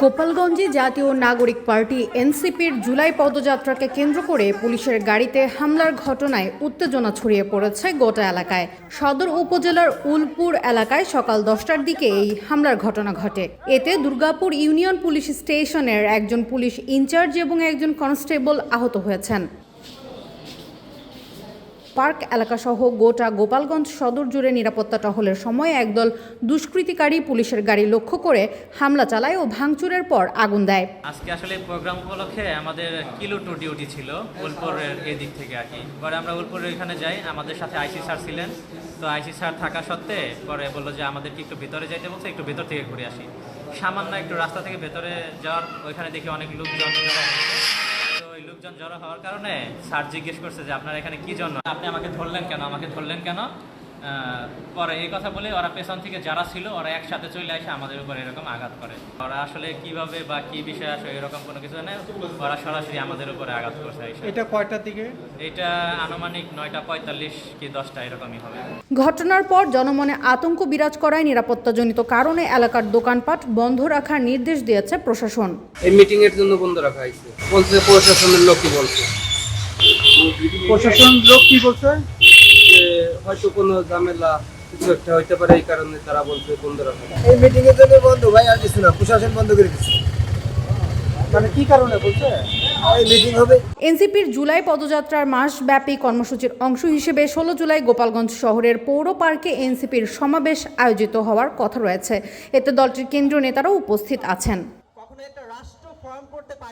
গোপালগঞ্জে জাতীয় নাগরিক পার্টি এনসিপির জুলাই পদযাত্রাকে কেন্দ্র করে পুলিশের গাড়িতে হামলার ঘটনায় উত্তেজনা ছড়িয়ে পড়েছে গোটা এলাকায়। সদর উপজেলার উলপুর এলাকায় সকাল দশটার দিকে এই হামলার ঘটনা ঘটে। এতে দুর্গাপুর ইউনিয়ন পুলিশ স্টেশনের একজন পুলিশ ইনচার্জ এবং একজন কনস্টেবল আহত হয়েছেন। পার্ক এলাকাসহ গোটা গোপালগঞ্জ সদর জুড়ে নিরাপত্তা টহলের সময় একদল দুষ্কৃতিকারী পুলিশের গাড়ি লক্ষ্য করে হামলা চালায় ও ভাঙচুরের পর আগুন দেয়। আজকে আসলে প্রোগ্রাম উপলক্ষে আমাদের কিলো টু ডিউটি ছিল উলপুরের এদিক থেকে আর কি। পরে আমরা উলপুরের এখানে যাই, আমাদের সাথে আইসি স্যার ছিলেন। তো আইসি স্যার থাকা সত্ত্বে পরে বলল যে আমাদেরকে একটু ভিতরে যাইতে বলছে, একটু ভেতর থেকে ঘুরে আসি। সামান্য একটু রাস্তা থেকে ভেতরে যাওয়ার ওইখানে দেখি অনেক লোকজন লোকজন জড়ো হওয়ার কারণে স্যার জিজ্ঞেস করছে যে আপনার এখানে কি জন্য? আপনি আমাকে ধরলেন কেন? আমাকে ধরলেন কেন? পরে এই কথা বলে ওরা পেছন থেকে যারা ছিল ওরা একসাথে চলে আসে আমাদের উপর এরকম আঘাত করে। ওরা আসলে কীভাবে বা কি বিষয় আসে এরকম কোনো কিছু নেই ওরা সরাসরি আমাদের উপরে আঘাত করছে এটা কয়টার দিকে? এটা আনুমানিক নয়টা পঁয়তাল্লিশ কি দশটা এরকমই হবে। ঘটনার পর জনমনে আতঙ্ক বিরাজ করায় নিরাপত্তাজনিত কারণে এলাকার দোকানপাট বন্ধ রাখার নির্দেশ দিয়েছে প্রশাসন। এই মিটিং এর জন্য বন্ধ রাখা হয়েছে। বলছে প্রশাসনের লোকই বলছে। প্রশাসন লোক কি বলছে? যে হয়তো কোনো ঝামেলা কিছু একটা হইতে পারে এই কারণে তারা বলছে বন্ধ রাখা এই মিটিং এর জন্য বন্ধ ভাই আর কিছু না। প্রশাসন বন্ধ করে দিচ্ছে। মানে কি কারণে বলছে? এই মিটিং হবে। এনসিপির জুলাই পদযাত্রার মাসব্যাপী কর্মসূচির অংশ হিসেবে ষোলো জুলাই গোপালগঞ্জ শহরের পৌর পার্কে এনসিপির সমাবেশ আয়োজিত হওয়ার কথা রয়েছে। এতে দলটির কেন্দ্রীয় নেতারাও উপস্থিত আছেন। কখনো একটা রাষ্ট্র ফর্ম করতে পারে